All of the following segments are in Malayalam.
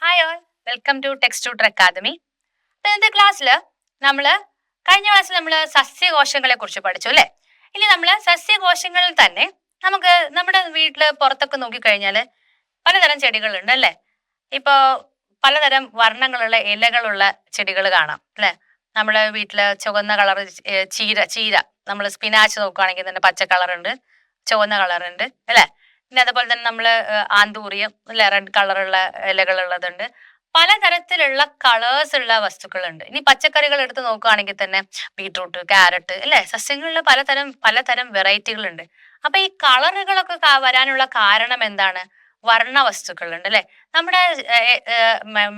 Hi all welcome to text tutor academy അപ്പൊ ഇന്നത്തെ ക്ലാസ്സിൽ നമ്മൾ കഴിഞ്ഞ ക്ലാസ്സിൽ നമ്മൾ സസ്യകോശങ്ങളെ കുറിച്ച് പഠിച്ചു അല്ലേ? ഇനി നമ്മൾ സസ്യകോശങ്ങളിൽ തന്നെ നമുക്ക് നമ്മുടെ വീട്ടിൽ പുറത്തൊക്കെ നോക്കിക്കഴിഞ്ഞാൽ പലതരം ചെടികളുണ്ട് അല്ലേ? ഇപ്പോ പലതരം വർണങ്ങളുള്ള ഇലകളുള്ള ചെടികൾ കാണാം അല്ലേ? നമ്മുടെ വീട്ടിൽ ചുവന്ന കളർ ചീര ചീര. നമ്മൾ സ്പിനാച്ച് നോക്കുകയാണെങ്കിൽ തന്നെ പച്ച കളറുണ്ട് ചുവന്ന കളറുണ്ട് അല്ലേ? പിന്നെ അതുപോലെ തന്നെ നമ്മൾ ആന്തൂറിയം അല്ലെ റെഡ് കളറുള്ള ഇലകൾ ഉള്ളതുണ്ട്. പലതരത്തിലുള്ള കളേഴ്സ് ഉള്ള വസ്തുക്കളുണ്ട്. ഇനി പച്ചക്കറികൾ എടുത്ത് നോക്കുകയാണെങ്കിൽ തന്നെ ബീട്രൂട്ട് ക്യാരറ്റ് അല്ലെ സസ്യങ്ങളിൽ പലതരം പലതരം വെറൈറ്റികളുണ്ട്. അപ്പൊ ഈ കളറുകളൊക്കെ വരാനുള്ള കാരണം എന്താണ്? വർണ വസ്തുക്കളുണ്ട് അല്ലെ? നമ്മുടെ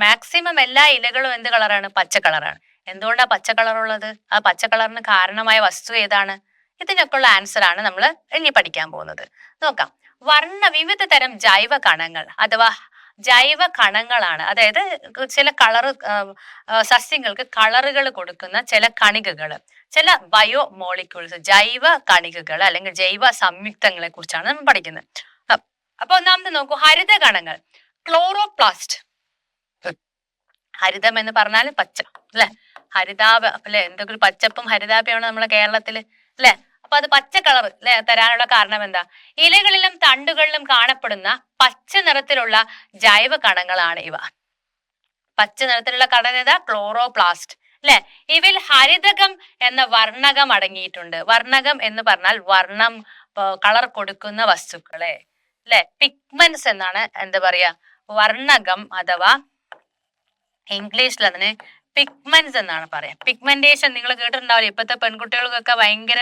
മാക്സിമം എല്ലാ ഇലകളും എന്ത് കളറാണ്? പച്ച കളറാണ്. എന്തുകൊണ്ടാ പച്ച കളറുള്ളത് ആ പച്ച കളറിന് കാരണമായ വസ്തു ഏതാണ്? ഇതിനൊക്കെ ഉള്ള ആൻസർ ആണ് നമ്മൾ ഇനി പഠിക്കാൻ പോകുന്നത്. നോക്കാം. വർണ വിവിധ തരം ജൈവ കണങ്ങൾ അഥവാ ജൈവ കണങ്ങളാണ്. അതായത് ചില കളർ സസ്യങ്ങൾക്ക് കളറുകൾ കൊടുക്കുന്ന ചില കണികകൾ ചില ബയോ മോളിക്യൂൾസ് ജൈവ കണികകൾ അല്ലെങ്കിൽ ജൈവ സംയുക്തങ്ങളെ കുറിച്ചാണ് നമ്മൾ പഠിക്കുന്നത്. അപ്പൊ ഒന്നാമത് നോക്കൂ ഹരിത കണങ്ങൾ ക്ലോറോപ്ലാസ്റ്റ്. ഹരിതം എന്ന് പറഞ്ഞാൽ പച്ച അല്ലെ? ഹരിതാപ അല്ലെ? എന്തൊക്കെ പച്ചപ്പും ഹരിതാപയാണ് നമ്മുടെ കേരളത്തിൽ അല്ലെ? അപ്പൊ അത് പച്ച കളർ തരാനുള്ള കാരണം എന്താ? ഇലകളിലും തണ്ടുകളിലും കാണപ്പെടുന്ന പച്ച നിറത്തിലുള്ള ജൈവ കണങ്ങളാണ് ഇവ. പച്ച നിറത്തിലുള്ള കണ ഏതാ? ക്ലോറോപ്ലാസ്റ്റ് അല്ലെ ഇവയിൽ ഹരിതകം എന്ന വർണകം അടങ്ങിയിട്ടുണ്ട്. വർണകം എന്ന് പറഞ്ഞാൽ വർണം കളർ കൊടുക്കുന്ന വസ്തുക്കളെ അല്ലെ പിഗ്മെന്റ്സ് എന്നാണ് എന്താ പറയാ? വർണകം അഥവാ ഇംഗ്ലീഷിൽ അതിന് പിഗ്മെന്റ്സ് എന്നാണ് പറയാ. പിഗ്മെന്റേഷൻ നിങ്ങൾ കേട്ടിട്ടുണ്ടാവില്ല? ഇപ്പോഴത്തെ പെൺകുട്ടികൾക്കൊക്കെ ഭയങ്കര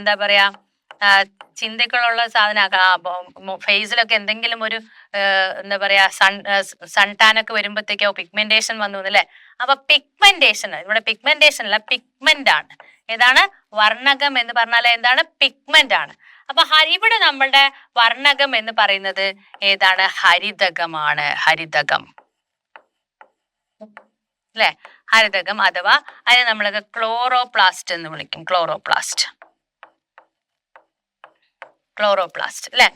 എന്താ പറയാ ചിന്തകളുള്ള സാധനം ഫേസിലൊക്കെ എന്തെങ്കിലും ഒരു എന്താ പറയാ സൺ സൺടാനൊക്കെ വരുമ്പോഴത്തേക്കോ പിഗ്മെന്റേഷൻ വന്നു അല്ലേ അപ്പൊ പിഗ്മെന്റേഷൻ ഇവിടെ പിഗ്മെന്റേഷൻ അല്ല പിഗ്മെന്റ് ആണ്. ഏതാണ്? വർണകം എന്ന് പറഞ്ഞാൽ എന്താണ്? പിഗ്മെന്റ് ആണ്. അപ്പൊ ഹരിവിടെ നമ്മളുടെ വർണകം എന്ന് പറയുന്നത് ഏതാണ്? ഹരിതകമാണ് ഹരിതകം. അല്ലെ ഹരിതകം അഥവാ അതിനെ നമ്മളൊക്കെ ക്ലോറോപ്ലാസ്റ്റ് എന്ന് വിളിക്കും. ക്ലോറോപ്ലാസ്റ്റ് ക്ലോറോപ്ലാസ്റ്റ് അല്ലെ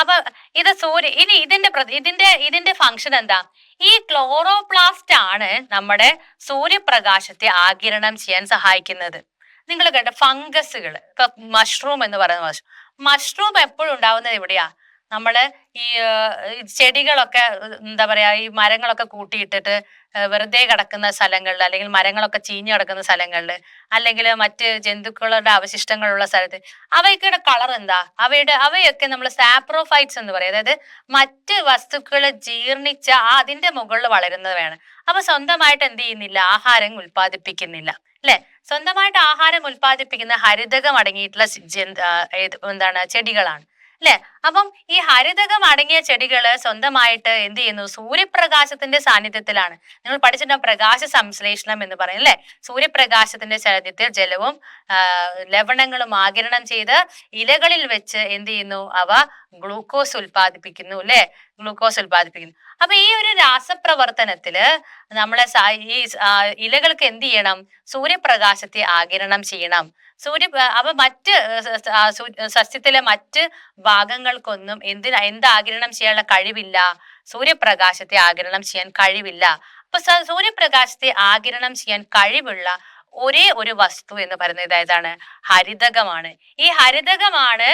അപ്പൊ ഇത് സൂര്യ ഇനി ഇതിന്റെ ഇതിന്റെ ഇതിന്റെ ഫംഗ്ഷൻ എന്താ? ഈ ക്ലോറോപ്ലാസ്റ്റ് ആണ് നമ്മുടെ സൂര്യപ്രകാശത്തെ ആകിരണം ചെയ്യാൻ സഹായിക്കുന്നത്. നിങ്ങൾ കേട്ട ഫംഗസുകൾ ഇപ്പൊ മഷ്റൂം എന്ന് പറയുന്ന മഷ്റൂം എപ്പോഴും ഉണ്ടാവുന്നത് എവിടെയാ? നമ്മൾ ഈ ചെടികളൊക്കെ എന്താ പറയാ ഈ മരങ്ങളൊക്കെ കൂട്ടിയിട്ടിട്ട് വെറുതെ കിടക്കുന്ന സ്ഥലങ്ങളിൽ അല്ലെങ്കിൽ മരങ്ങളൊക്കെ ചീഞ്ഞു കിടക്കുന്ന സ്ഥലങ്ങളിൽ അല്ലെങ്കിൽ മറ്റ് ജന്തുക്കളുടെ അവശിഷ്ടങ്ങളുള്ള സ്ഥലത്ത് അവയ്ക്കുടെ കളർ എന്താ? അവയുടെ അവയൊക്കെ നമ്മൾ സാപ്രോഫൈറ്റ്സ് എന്ന് പറയും. അതായത് മറ്റ് വസ്തുക്കൾ ജീർണിച്ച അതിന്റെ മുകളിൽ വളരുന്നവയാണ്. അപ്പൊ സ്വന്തമായിട്ട് എന്ത് ചെയ്യുന്നില്ല? ആഹാരം ഉൽപ്പാദിപ്പിക്കുന്നില്ല. അല്ലെ? സ്വന്തമായിട്ട് ആഹാരം ഉൽപ്പാദിപ്പിക്കുന്ന ഹരിതകം അടങ്ങിയിട്ടുള്ള എന്താണ് ചെടികളാണ്. അല്ലെ? അപ്പം ഈ ഹരിതകം അടങ്ങിയ ചെടികൾ സ്വന്തമായിട്ട് എന്ത് ചെയ്യുന്നു? സൂര്യപ്രകാശത്തിന്റെ സാന്നിധ്യത്തിലാണ്. നിങ്ങൾ പഠിച്ചിട്ടുണ്ടാവും പ്രകാശ സംശ്ലേഷണം എന്ന് പറയും അല്ലെ? സൂര്യപ്രകാശത്തിന്റെ സാന്നിധ്യത്തിൽ ജലവും ലവണങ്ങളും ആകിരണം ചെയ്ത് ഇലകളിൽ വെച്ച് എന്ത് ചെയ്യുന്നു? അവ ഗ്ലൂക്കോസ് ഉൽപ്പാദിപ്പിക്കുന്നു അല്ലെ ഗ്ലൂക്കോസ് ഉൽപ്പാദിപ്പിക്കുന്നു. അപ്പൊ ഈ ഒരു രാസപ്രവർത്തനത്തിൽ നമ്മളെ ഈ ഇലകൾക്ക് എന്ത് ചെയ്യണം? സൂര്യപ്രകാശത്തെ ആകിരണം ചെയ്യണം. സൂര്യ അപ്പൊ മറ്റ് സസ്യത്തിലെ മറ്റ് ഭാഗങ്ങൾക്കൊന്നും എന്തിന് എന്ത് ആകിരണം ചെയ്യാനുള്ള കഴിവില്ല? സൂര്യപ്രകാശത്തെ ആകിരണം ചെയ്യാൻ കഴിവില്ല. അപ്പൊ സൂര്യപ്രകാശത്തെ ആകിരണം ചെയ്യാൻ കഴിവുള്ള ഒരേ ഒരു വസ്തു എന്ന് പറയുന്നത് ഏതാണ്? ഹരിതകമാണ്. ഈ ഹരിതകമാണ്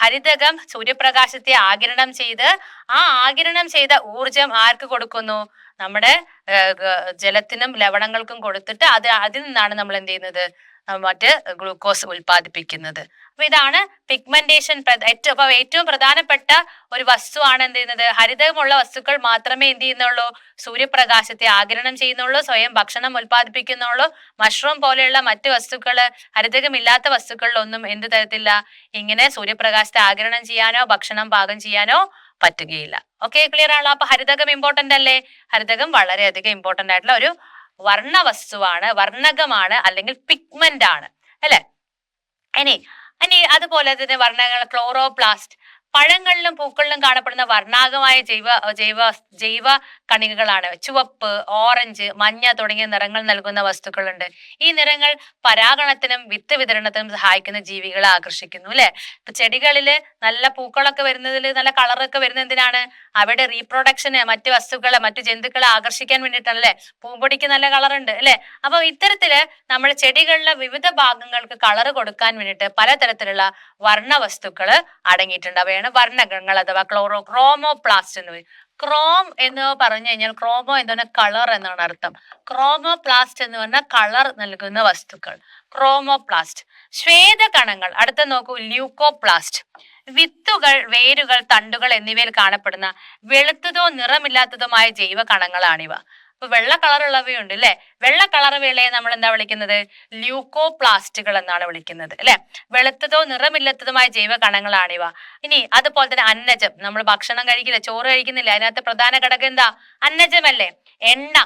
ഹരിതകം സൂര്യപ്രകാശത്തെ ആകിരണം ചെയ്ത് ആ ആകിരണം ചെയ്ത ഊർജം ആർക്ക് കൊടുക്കുന്നു? നമ്മുടെ ജലത്തിനും ലവണങ്ങൾക്കും കൊടുത്തിട്ട് അത് അതിൽ നിന്നാണ് നമ്മൾ എന്ത് ചെയ്യുന്നത്? മറ്റ് ഗ്ലൂക്കോസ് ഉൽപ്പാദിപ്പിക്കുന്നത്. അപ്പൊ ഇതാണ് പിഗ്മെന്റേഷൻ ഏറ്റവും ഏറ്റവും പ്രധാനപ്പെട്ട ഒരു വസ്തുവാണ് എന്ത് ചെയ്യുന്നത്? ഹരിതമുള്ള വസ്തുക്കൾ മാത്രമേ എന്ത് ചെയ്യുന്നുള്ളൂ? സൂര്യപ്രകാശത്തെ ആഗിരണം ചെയ്യുന്നുള്ളൂ സ്വയം ഭക്ഷണം ഉൽപ്പാദിപ്പിക്കുന്നുള്ളൂ. മഷ്റൂം പോലെയുള്ള മറ്റ് വസ്തുക്കൾ ഹരിതകമില്ലാത്ത വസ്തുക്കളിലൊന്നും എന്ത് തരത്തില്ല? ഇങ്ങനെ സൂര്യപ്രകാശത്തെ ആഗിരണം ചെയ്യാനോ ഭക്ഷണം പാകം ചെയ്യാനോ പറ്റുകയില്ല. ഓക്കെ ക്ലിയർ ആണല്ലോ? അപ്പൊ ഹരിതകം ഇമ്പോർട്ടന്റ് അല്ലേ? ഹരിതകം വളരെയധികം ഇമ്പോർട്ടന്റ് ആയിട്ടുള്ള ഒരു വർണ വസ്തുവാണ് വർണകമാണ് അല്ലെങ്കിൽ പിഗ്മെന്റ് ആണ്. അല്ലെ? ഇനി ഇനി അതുപോലെ തന്നെ വർണങ്ങൾ ക്ലോറോപ്ലാസ്റ്റ് പഴങ്ങളിലും പൂക്കളിലും കാണപ്പെടുന്ന വർണാകമായ ജൈവ ജൈവ ജൈവ കണികകളാണ്. ചുവപ്പ് ഓറഞ്ച് മഞ്ഞ തുടങ്ങിയ നിറങ്ങൾ നൽകുന്ന വസ്തുക്കളുണ്ട്. ഈ നിറങ്ങൾ പരാഗണത്തിനും വിത്ത് വിതരണത്തിനും സഹായിക്കുന്ന ജീവികളെ ആകർഷിക്കുന്നു അല്ലെ? ഇപ്പൊ ചെടികളിൽ നല്ല പൂക്കളൊക്കെ വരുന്നതിൽ നല്ല കളറൊക്കെ വരുന്ന എന്തിനാണ്? അവിടെ റീപ്രൊഡക്ഷന് മറ്റു വസ്തുക്കളെ മറ്റു ജന്തുക്കളെ ആകർഷിക്കാൻ വേണ്ടിയിട്ടാണ് അല്ലെ? പൂമ്പൊടിക്ക് നല്ല കളറുണ്ട് അല്ലെ? അപ്പൊ ഇത്തരത്തിൽ നമ്മൾ ചെടികളിലെ വിവിധ ഭാഗങ്ങൾക്ക് കളറ് കൊടുക്കാൻ വേണ്ടിയിട്ട് പലതരത്തിലുള്ള വർണ വസ്തുക്കൾ അടങ്ങിയിട്ടുണ്ട് അവയാണ് വർണകങ്ങൾ അഥവാ ക്ലോറോ ക്രോമോപ്ലാസ്റ്റ് എന്ന് പറയും. ക്രോം എന്ന് പറഞ്ഞു കഴിഞ്ഞാൽ ക്രോമോ എന്താണ്? കളർ എന്നാണ് അർത്ഥം. ക്രോമോപ്ലാസ്റ്റ് എന്ന് പറഞ്ഞാൽ കളർ നൽകുന്ന വസ്തുക്കൾ. ക്രോമോപ്ലാസ്റ്റ് ശ്വേതകണങ്ങൾ. അടുത്ത നോക്കൂ ല്യൂക്കോപ്ലാസ്റ്റ് വിത്തുകൾ വേരുകൾ തണ്ടുകൾ എന്നിവയിൽ കാണപ്പെടുന്ന വെളുത്തതോ നിറമില്ലാത്തതുമായ ജൈവ കണങ്ങളാണിവ അപ്പൊ വെള്ള കളറുള്ളവയുണ്ട് അല്ലെ വെള്ള കളറുകളെ നമ്മൾ എന്താ വിളിക്കുന്നത്? ല്യൂക്കോപ്ലാസ്റ്റുകൾ എന്നാണ് വിളിക്കുന്നത് അല്ലെ വെളുത്തതോ നിറമില്ലാത്തതുമായ ജൈവ കണങ്ങളാണിവ ഇനി അതുപോലെ തന്നെ അന്നജം. നമ്മൾ ഭക്ഷണം കഴിക്കില്ല ചോറ് കഴിക്കുന്നില്ല. അതിനകത്ത് പ്രധാന ഘടകം എന്താ? അന്നജമല്ലേ? എണ്ണ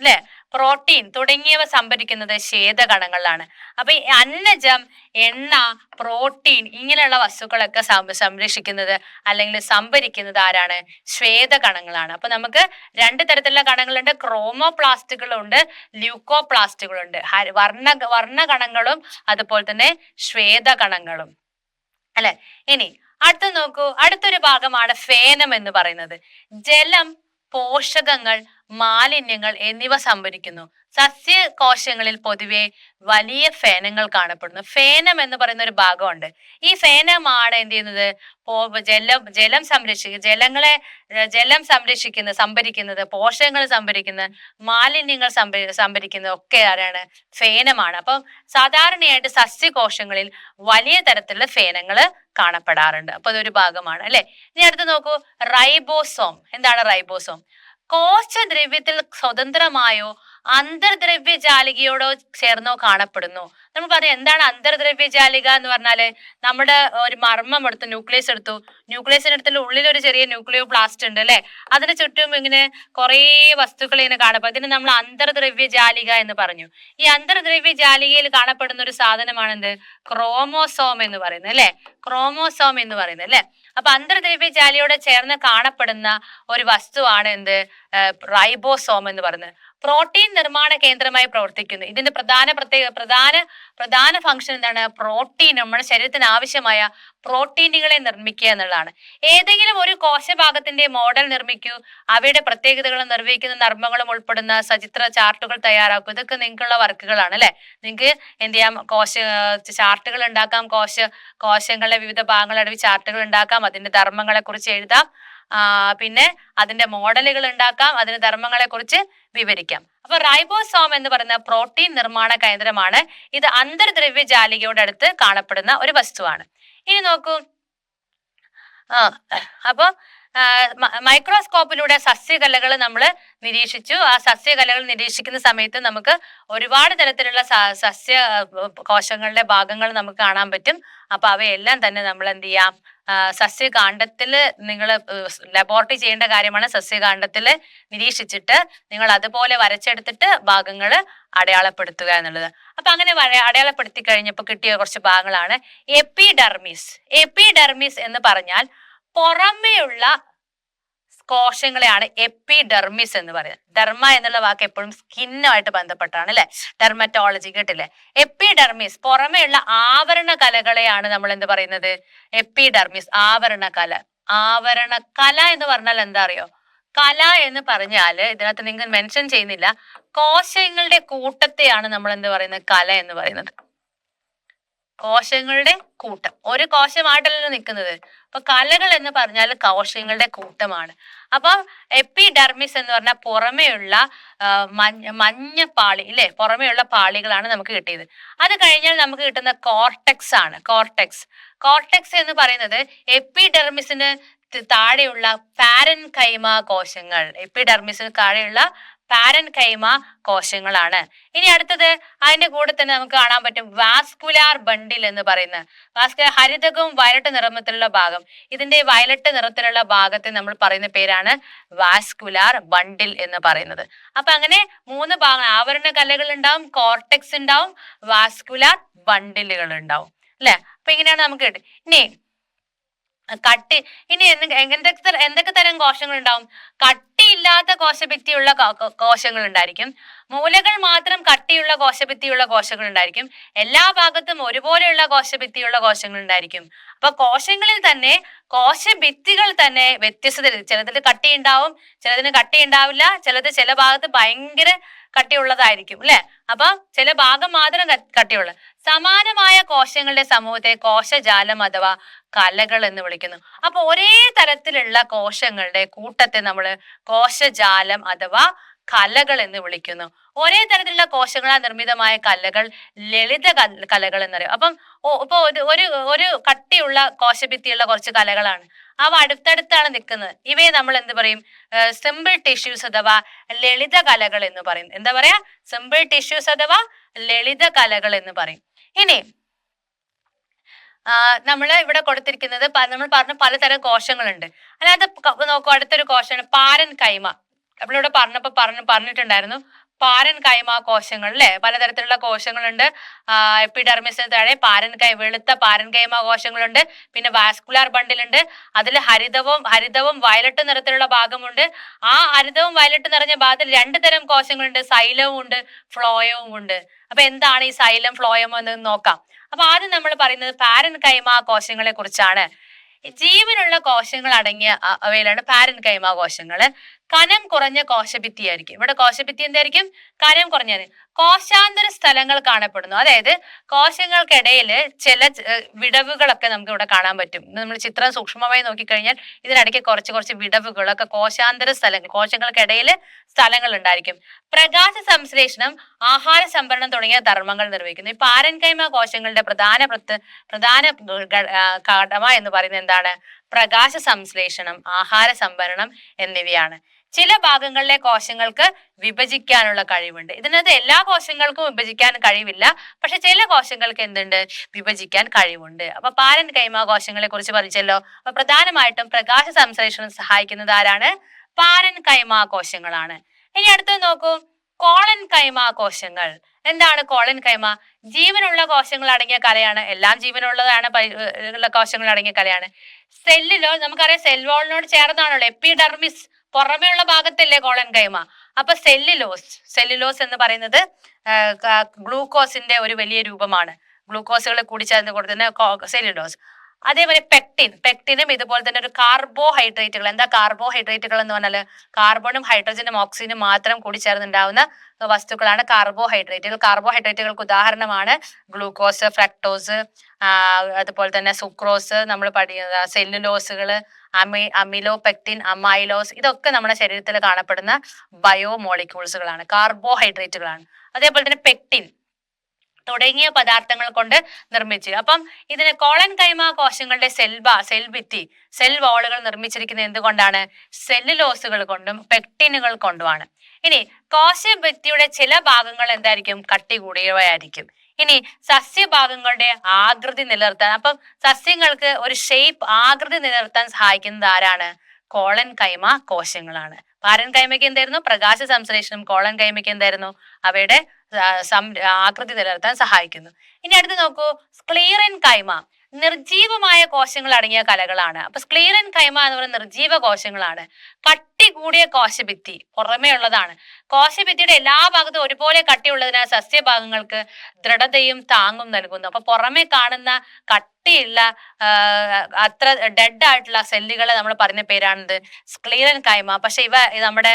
അല്ലെ പ്രോട്ടീൻ തുടങ്ങിയവ സംഭരിക്കുന്നത് ശ്വേതകണങ്ങളിലാണ്. അപ്പൊ ഈ അന്നജം എണ്ണ പ്രോട്ടീൻ ഇങ്ങനെയുള്ള വസ്തുക്കളൊക്കെ സംരക്ഷിക്കുന്നത് അല്ലെങ്കിൽ സംഭരിക്കുന്നത് ആരാണ്? ശ്വേതകണങ്ങളാണ്. അപ്പൊ നമുക്ക് രണ്ട് തരത്തിലുള്ള കണങ്ങളുണ്ട്. ക്രോമോപ്ലാസ്റ്റുകളുണ്ട് ല്യൂക്കോപ്ലാസ്റ്റുകളുണ്ട്. വർണ വർണകണങ്ങളും അതുപോലെ തന്നെ ശ്വേതകണങ്ങളും. അല്ലെ? ഇനി അടുത്ത നോക്കൂ. അടുത്തൊരു ഭാഗമാണ് ഫേനം എന്ന് പറയുന്നത്. ജലം പോഷകങ്ങൾ മാലിന്യങ്ങൾ എന്നിവ സംഭരിക്കുന്നു. സസ്യകോശങ്ങളിൽ പൊതുവെ വലിയ ഫേനങ്ങൾ കാണപ്പെടുന്നു. ഫേനം എന്ന് പറയുന്ന ഒരു ഭാഗമുണ്ട്. ഈ ഫേനമാണ് എന്ത് ചെയ്യുന്നത്? ജലം ജലം സംരക്ഷിക്കുക ജലങ്ങളെ ജലം സംരക്ഷിക്കുന്നത് സംഭരിക്കുന്നത് പോഷകങ്ങൾ സംഭരിക്കുന്നത് മാലിന്യങ്ങൾ സംഭരി സംഭരിക്കുന്നത് ഒക്കെ ആരാണ്? ഫേനമാണ്. അപ്പം സാധാരണയായിട്ട് സസ്യകോശങ്ങളിൽ വലിയ തരത്തിലുള്ള ഫേനങ്ങൾ കാണപ്പെടാറുണ്ട്. അപ്പൊ അതൊരു ഭാഗമാണ് അല്ലെ? ഇനി അടുത്ത് നോക്കൂ. റൈബോസോം. എന്താണ് റൈബോസോം? കോശദ്രവ്യത്തിൽ സ്വതന്ത്രമായോ അന്തർദ്രവ്യ ജാലികയോടോ ചേർന്നോ കാണപ്പെടുന്നു. നമ്മൾ പറയാം എന്താണ് അന്തർദ്രവ്യ ജാലിക എന്ന് പറഞ്ഞാൽ നമ്മുടെ ഒരു മർമ്മം എടുത്തു ന്യൂക്ലിയസ് എടുത്തു. ന്യൂക്ലിയസിന് എടുത്തുള്ള ഉള്ളിൽ ഒരു ചെറിയ ന്യൂക്ലിയോ പ്ലാസ്റ്റ് ഉണ്ട് അല്ലെ? അതിന് ചുറ്റും ഇങ്ങനെ കുറേ വസ്തുക്കൾ ഇങ്ങനെ കാണപ്പെടും ഇതിന് നമ്മൾ അന്തർദ്രവ്യ ജാലിക എന്ന് പറഞ്ഞു. ഈ അന്തർദ്രവ്യ ജാലികയിൽ കാണപ്പെടുന്ന ഒരു സാധനമാണ് എന്ത് ക്രോമോസോം എന്ന് പറയുന്നത് അല്ലെ? ക്രോമോസോം എന്ന് പറയുന്നത് അല്ലെ? അപ്പൊ അന്തർദ്രവ്യ ജാലിയോട് ചേർന്ന് കാണപ്പെടുന്ന ഒരു വസ്തുവാണ് എന്ത്? റൈബോസോം എന്ന് പറയുന്നത്. പ്രോട്ടീൻ നിർമ്മാണ കേന്ദ്രമായി പ്രവർത്തിക്കുന്നു. ഇതിന്റെ പ്രധാന പ്രത്യേക പ്രധാന പ്രധാന ഫംഗ്ഷൻ എന്താണ്? പ്രോട്ടീൻ നമ്മുടെ ശരീരത്തിന് ആവശ്യമായ പ്രോട്ടീനുകളെ നിർമ്മിക്കുക എന്നുള്ളതാണ്. ഏതെങ്കിലും ഒരു കോശഭാഗത്തിന്റെ മോഡൽ നിർമ്മിക്കൂ. അവയുടെ പ്രത്യേകതകളും നിർവഹിക്കുന്ന നർമ്മങ്ങളും ഉൾപ്പെടുന്ന സചിത്ര ചാർട്ടുകൾ തയ്യാറാക്കും. ഇതൊക്കെ നിങ്ങൾക്കുള്ള വർക്കുകളാണ് അല്ലെ? നിങ്ങൾക്ക് എന്ത് ചെയ്യാം? കോശ ചാർട്ടുകൾ ഉണ്ടാക്കാം. കോശ കോശങ്ങളുടെ വിവിധ ഭാഗങ്ങളടവി ചാർട്ടുകൾ ഉണ്ടാക്കാം. അതിന്റെ ധർമ്മങ്ങളെ കുറിച്ച് എഴുതാം. പിന്നെ അതിന്റെ മോഡലുകൾ ഉണ്ടാക്കാം അതിന് ധർമ്മങ്ങളെ കുറിച്ച് വിവരിക്കാം. അപ്പൊ റൈബോസോം എന്ന് പറയുന്ന പ്രോട്ടീൻ നിർമ്മാണ കേന്ദ്രമാണ്. ഇത് അന്തർദ്രവ്യ ജാലികയുടെ അടുത്ത് കാണപ്പെടുന്ന ഒരു വസ്തുവാണ്. ഇനി നോക്കൂ. ആ അപ്പൊ മൈക്രോസ്കോപ്പിലൂടെ സസ്യകലകൾ നമ്മൾ നിരീക്ഷിച്ചു. ആ സസ്യകലകൾ നിരീക്ഷിക്കുന്ന സമയത്ത് നമുക്ക് ഒരുപാട് തരത്തിലുള്ള സസ്യ കോശങ്ങളുടെ ഭാഗങ്ങൾ നമുക്ക് കാണാൻ പറ്റും. അപ്പൊ അവയെല്ലാം തന്നെ നമ്മൾ എന്ത് ചെയ്യാം? സസ്യകാന്ഡത്തിൽ നിങ്ങൾ ലബോറട്ടറി ചെയ്യേണ്ട കാര്യമാണ്. സസ്യകാന്ഡത്തിൽ നിരീക്ഷിച്ചിട്ട് നിങ്ങൾ അതുപോലെ വരച്ചെടുത്തിട്ട് ഭാഗങ്ങൾ അടയാളപ്പെടുത്തുക എന്നുള്ളത്. അപ്പൊ അങ്ങനെ അടയാളപ്പെടുത്തി കഴിഞ്ഞപ്പോൾ കിട്ടിയ കുറച്ച് ഭാഗങ്ങളാണ്. എപ്പിഡർമിസ്. എപ്പിഡർമിസ് എന്ന് പറഞ്ഞാൽ പുറമേയുള്ള കോശങ്ങളെയാണ് എപ്പിഡെർമിസ് എന്ന് പറയുന്നത്. ഡെർമ എന്നുള്ള വാക്ക് എപ്പോഴും സ്കിന്നുമായിട്ട് ബന്ധപ്പെട്ടാണ് അല്ലെ? ഡെർമറ്റോളജി കേട്ടില്ലേ? എപ്പിഡെർമിസ് പുറമേയുള്ള ആവരണ കലകളെയാണ് നമ്മൾ എന്ത് പറയുന്നത്? എപ്പിഡെർമിസ് ആവരണ കല ആവരണ കല എന്ന് പറഞ്ഞാൽ എന്താ അറിയോ? കല എന്ന് പറഞ്ഞാൽ ഇതിനകത്ത് നിങ്ങൾ മെൻഷൻ ചെയ്യുന്നില്ല കോശങ്ങളുടെ കൂട്ടത്തെയാണ് നമ്മൾ എന്ത് പറയുന്നത്? കല എന്ന് പറയുന്നത്. കോശങ്ങളുടെ കൂട്ടം. ഒരു കോശമായിട്ടല്ലോ നിൽക്കുന്നത്. അപ്പൊ കലകൾ എന്ന് പറഞ്ഞാൽ കോശങ്ങളുടെ കൂട്ടമാണ്. അപ്പൊ എപ്പിഡെർമിസ് എന്ന് പറഞ്ഞാൽ പുറമേയുള്ള മഞ്ഞ മഞ്ഞ പാളി ഇല്ലേ? പുറമേയുള്ള പാളികളാണ് നമുക്ക് കിട്ടിയത്. അത് കഴിഞ്ഞാൽ നമുക്ക് കിട്ടുന്ന കോർട്ടെക്സ് ആണ്. കോർട്ടെക്സ്. കോർട്ടെക്സ് എന്ന് പറയുന്നത് എപ്പിഡെർമിസിന് താഴെയുള്ള പാരൻ കൈമ കോശങ്ങൾ. എപ്പിഡെർമിസിന് താഴെയുള്ള പാരൻ കൈമ കോശങ്ങളാണ്. ഇനി അടുത്തത് അതിന്റെ കൂടെ തന്നെ നമുക്ക് കാണാൻ പറ്റും വാസ്കുലാർ ബണ്ടിൽ എന്ന് പറയുന്ന വാസ്കുലർ ഹരിതകവും വയലറ്റ് നിറമത്തിലുള്ള ഭാഗം. ഇതിന്റെ വയലറ്റ് നിറത്തിലുള്ള ഭാഗത്തെ നമ്മൾ പറയുന്ന പേരാണ് വാസ്കുലാർ ബണ്ടിൽ എന്ന് പറയുന്നത്. അപ്പൊ അങ്ങനെ മൂന്ന് ഭാഗം ആവരണ കലകൾ ഉണ്ടാവും കോർട്ടെക്സ് ഉണ്ടാവും വാസ്കുലാർ ബണ്ടിലുകൾ ഉണ്ടാവും. അല്ലെ? അപ്പൊ ഇങ്ങനെയാണ് നമുക്ക് ഇനി കട്ടി ഇനി എന്ത് എന്തൊക്കെ എന്തൊക്കെ തരം കോശങ്ങൾ ഉണ്ടാവും കട്ടിയില്ലാത്ത കോശഭിത്തിയുള്ള കോശങ്ങൾ ഉണ്ടായിരിക്കും മൂലകൾ മാത്രം കട്ടിയുള്ള കോശഭിത്തിയുള്ള കോശങ്ങൾ ഉണ്ടായിരിക്കും എല്ലാ ഭാഗത്തും ഒരുപോലെയുള്ള കോശഭിത്തിയുള്ള കോശങ്ങൾ ഉണ്ടായിരിക്കും അപ്പൊ കോശങ്ങളിൽ തന്നെ കോശഭിത്തികൾ തന്നെ വ്യത്യസ്തത ചിലതിൽ കട്ടി ഉണ്ടാവും ചിലതിന് കട്ടി ഉണ്ടാവില്ല ചിലത് ചില ഭാഗത്ത് ഭയങ്കര കട്ടിയുള്ളതായിരിക്കും അല്ലെ? അപ്പൊ ചില ഭാഗം മാത്രം കട്ടിയുള്ള. സമാനമായ കോശങ്ങളുടെ സമൂഹത്തെ കോശജാലം അഥവാ കലകൾ എന്ന് വിളിക്കുന്നു. അപ്പൊ ഒരേ തരത്തിലുള്ള കോശങ്ങളുടെ കൂട്ടത്തെ നമ്മൾ കോശജാലം അഥവാ കലകൾ എന്ന് വിളിക്കുന്നു. ഒരേ തരത്തിലുള്ള കോശങ്ങളാൽ നിർമ്മിതമായ കലകൾ ലളിത കല- കലകൾ എന്നറിയും അപ്പം ഇപ്പൊ ഒരു ഒരു കട്ടിയുള്ള കോശഭിത്തിയുള്ള കുറച്ച് കലകളാണ്. അവ അടുത്തടുത്താണ് നിൽക്കുന്നത്. ഇവയെ നമ്മൾ എന്ത് പറയും? സിമ്പിൾ ടിഷ്യൂസ് അഥവാ ലളിത കലകൾ എന്ന് പറയും. എന്താ പറയാ? സിമ്പിൾ ടിഷ്യൂസ് അഥവാ ലളിത കലകൾ എന്ന് പറയും. ഇനി നമ്മൾ ഇവിടെ കൊടുത്തിരിക്കുന്നത് നമ്മൾ പറഞ്ഞ പലതരം കോശങ്ങളുണ്ട്. അല്ലാതെ നോക്കൂ അടുത്തൊരു കോശമാണ് പാരൻ കൈമ നമ്മളിവിടെ പറഞ്ഞപ്പോ പറഞ്ഞു പറഞ്ഞിട്ടുണ്ടായിരുന്നു. പാരൻ കൈമ കോശങ്ങൾ അല്ലെ പലതരത്തിലുള്ള കോശങ്ങളുണ്ട്. എപ്പിഡെർമിസിന് താഴെ പാരൻ കൈ വെളുത്ത പാരൻ കൈമ കോശങ്ങളുണ്ട്. പിന്നെ വാസ്കുലാർ ബണ്ടിലുണ്ട്. അതിൽ ഹരിതവും ഹരിതവും വയലറ്റ് നിറത്തിലുള്ള ഭാഗമുണ്ട്. ആ ഹരിതവും വയലറ്റ് നിറഞ്ഞ ഭാഗത്തിൽ രണ്ട് തരം കോശങ്ങളുണ്ട്. സൈലവും ഉണ്ട് ഫ്ലോയവും ഉണ്ട്. അപ്പൊ എന്താണ് ഈ സൈലം ഫ്ലോയം എന്ന് നോക്കാം. അപ്പൊ ആദ്യം നമ്മൾ പറയുന്നത് പാരൻ കൈമ കോശങ്ങളെ കുറിച്ചാണ്. ജീവനുള്ള കോശങ്ങൾ അടങ്ങിയ അവയിലാണ് പാരൻ കൈമ കോശങ്ങൾ. കനം കുറഞ്ഞ കോശഭിത്തി ആയിരിക്കും. ഇവിടെ കോശഭിത്തി എന്തായിരിക്കും? കനം കുറഞ്ഞത് കോശാന്തര സ്ഥലങ്ങൾ കാണപ്പെടുന്നു. അതായത് കോശങ്ങൾക്കിടയിൽ ചില വിടവുകളൊക്കെ നമുക്ക് ഇവിടെ കാണാൻ പറ്റും. നമ്മൾ ചിത്രം സൂക്ഷ്മമായി നോക്കിക്കഴിഞ്ഞാൽ ഇതിനിടയ്ക്ക് കുറച്ച് കുറച്ച് വിടവുകളൊക്കെ കോശാന്തര സ്ഥലങ്ങൾ കോശങ്ങൾക്കിടയിൽ സ്ഥലങ്ങൾ ഉണ്ടായിരിക്കും. പ്രകാശ സംശ്ലേഷണം ആഹാര സംഭരണം തുടങ്ങിയ ധർമ്മങ്ങൾ നിർവഹിക്കുന്നു. ഈ പാരൻകൈമ കോശങ്ങളുടെ പ്രധാന പ്രധാന കടമ എന്ന് പറയുന്നത് എന്താണ്? പ്രകാശ സംശ്ലേഷണം ആഹാര സംഭരണം എന്നിവയാണ്. ചില ഭാഗങ്ങളിലെ കോശങ്ങൾക്ക് വിഭജിക്കാനുള്ള കഴിവുണ്ട്. ഇതിനകത്ത് എല്ലാ കോശങ്ങൾക്കും വിഭജിക്കാൻ കഴിവില്ല. പക്ഷെ ചില കോശങ്ങൾക്ക് എന്തുണ്ട്? വിഭജിക്കാൻ കഴിവുണ്ട്. അപ്പൊ പാരൻ കൈമ കോശങ്ങളെ കുറിച്ച് പറഞ്ഞല്ലോ അപ്പൊ പ്രധാനമായിട്ടും പ്രകാശ സംശ്ലേഷണം സഹായിക്കുന്നത് ആരാണ്? പാരൻ കൈമ കോശങ്ങളാണ്. ഇനി അടുത്തത് നോക്കൂ. കോളൻ കൈമ കോശങ്ങൾ. എന്താണ് കോളൻ കൈമ? ജീവനുള്ള കോശങ്ങൾ അടങ്ങിയ കലയാണ്. എല്ലാം ജീവനുള്ളതാണ് കോശങ്ങൾ അടങ്ങിയ കലയാണ്. സെല്ലിലോ നമുക്കറിയാം സെൽ വാളിനോട് ചേർന്നാണല്ലോ. എപ്പിഡെർമിസ് പുറമേയുള്ള ഭാഗത്തല്ലേ കോളൻ കൈമ അപ്പൊ സെല്ലിലോസ് സെല്ലിലോസ് എന്ന് പറയുന്നത് ഗ്ലൂക്കോസിന്റെ ഒരു വലിയ രൂപമാണ്. ഗ്ലൂക്കോസുകൾ കൂടിച്ചേർന്ന് കൊടുക്കുന്ന സെല്ലുലോസ് അതേപോലെ പെക്ടിൻ പെക്ടിനും ഇതുപോലെ തന്നെ ഒരു കാർബോഹൈഡ്രേറ്റുകൾ എന്താ കാർബോഹൈഡ്രേറ്റുകൾ എന്ന് പറഞ്ഞാൽ കാർബണും ഹൈഡ്രജനും ഓക്സിജനും മാത്രം കൂടി ചേർന്നുണ്ടാവുന്ന വസ്തുക്കളാണ് കാർബോഹൈഡ്രേറ്റുകൾ കാർബോഹൈഡ്രേറ്റുകൾക്ക് ഉദാഹരണമാണ് ഗ്ലൂക്കോസ് ഫ്രക്ടോസ് അതുപോലെ തന്നെ സുക്രോസ് നമ്മൾ പഠിക്കുന്ന സെല്ലുലോസുകൾ അമി അമിലോ പെക്ടിൻ അമൈലോസ് ഇതൊക്കെ നമ്മുടെ ശരീരത്തിൽ കാണപ്പെടുന്ന ബയോ മോളിക്യൂൾസുകളാണ് കാർബോഹൈഡ്രേറ്റുകളാണ് അതേപോലെ തന്നെ പെക്ടിൻ തുടങ്ങിയ പദാർത്ഥങ്ങൾ കൊണ്ട് നിർമ്മിച്ചു അപ്പം ഇതിന് കോളൻ കൈമ കോശങ്ങളുടെ സെൽബ സെൽ ഭിത്തി സെൽ വാളുകൾ നിർമ്മിച്ചിരിക്കുന്നത് എന്തുകൊണ്ടാണ്? സെല്ലുലോസുകൾ കൊണ്ടും പെക്ടിനുകൾ കൊണ്ടുമാണ്. ഇനി കോശഭിത്തിയുടെ ചില ഭാഗങ്ങൾ എന്തായിരിക്കും? കട്ടി കൂടിയവയായിരിക്കും ഇനി സസ്യഭാഗങ്ങളുടെ ആകൃതി നിലനിർത്താൻ അപ്പം സസ്യങ്ങൾക്ക് ഒരു ഷേപ്പ് ആകൃതി നിലനിർത്താൻ സഹായിക്കുന്നത് ആരാണ്? കോളൻ കൈമ കോശങ്ങളാണ്. പാരൻ കൈമയ്ക്ക് എന്തായിരുന്നു? പ്രകാശ സംശ്ലേഷണം കോളൻ കൈമയ്ക്ക് എന്തായിരുന്നു? അവയുടെ ആകൃതി നിലനിർത്താൻ സഹായിക്കുന്നു. ഇനി അടുത്ത് നോക്കൂ. സ്ക്ലീറൻ കൈമ. നിർജീവമായ കോശങ്ങൾ അടങ്ങിയ കലകളാണ്. അപ്പൊ സ്ക്ലീറൻ കൈമ എന്ന് പറയുന്ന നിർജീവ കോശങ്ങളാണ്. കട്ടി കൂടിയ കോശഭിത്തി പുറമേ ഉള്ളതാണ്. കോശഭിത്തിയുടെ എല്ലാ ഭാഗത്തും ഒരുപോലെ കട്ടിയുള്ളതിനാൽ സസ്യഭാഗങ്ങൾക്ക് ദൃഢതയും താങ്ങും നൽകുന്നു. അപ്പൊ പുറമെ കാണുന്ന കട്ടിയുള്ള അത്ര ഡെഡ് ആയിട്ടുള്ള സെല്ലുകളെ നമ്മൾ പറഞ്ഞ പേരാണിത് സ്ക്ലീറൻ കൈമ പക്ഷെ ഇവ നമ്മുടെ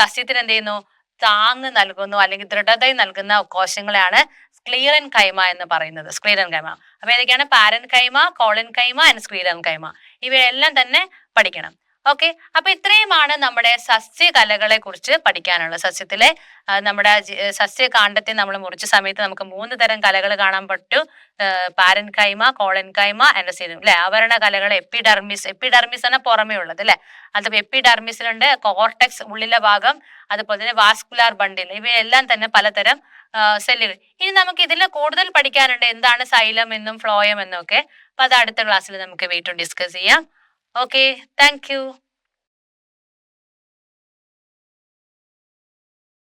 സസ്യത്തിന് എന്ത് ചെയ്യുന്നു? താങ്ങ് നൽകുന്നു അല്ലെങ്കിൽ ദൃഢത നൽകുന്ന കോശങ്ങളെയാണ് സ്ക്ലീറൻ കൈമ എന്ന് പറയുന്നത്. സ്ക്ലീറൻ കൈമ അപ്പൊ ഏതൊക്കെയാണ്? പാരൻ കൈമ കോളൻ കൈമ ആൻഡ് സ്ക്ലീറൻ കൈമ ഇവയെല്ലാം തന്നെ പഠിക്കണം. ഓക്കെ അപ്പൊ ഇത്രയുമാണ് നമ്മുടെ സസ്യകലകളെ കുറിച്ച് പഠിക്കാനുള്ളത്. സസ്യത്തിലെ നമ്മുടെ സസ്യകാന്ഡത്തെ നമ്മൾ മുറിച്ച സമയത്ത് നമുക്ക് മൂന്ന് തരം കലകൾ കാണാൻ പറ്റൂ. പാരൻ കൈമ കോളൻ കൈമ ആൻഡ് അല്ലെ ആവരണ കലകൾ എപ്പിഡർമിസ് എപ്പിഡർമിസ് ആണ് പുറമേ ഉള്ളത് അല്ലെ അത് എപ്പിഡർമിസിലുണ്ട് കോർട്ടെക്സ് ഉള്ളിലെ ഭാഗം അതുപോലെ തന്നെ വാസ്കുലാർ ബണ്ടിൽ. ഇവയെല്ലാം തന്നെ പലതരം സെല്ലുകൾ. ഇനി നമുക്ക് ഇതിൽ കൂടുതൽ പഠിക്കാനുണ്ട് എന്താണ് സൈലം എന്നും ഫ്ലോയം എന്നും ഒക്കെ. അപ്പൊ അത് അടുത്ത ക്ലാസ്സിൽ നമുക്ക് വീണ്ടും ഡിസ്കസ് ചെയ്യാം. Okay, thank you.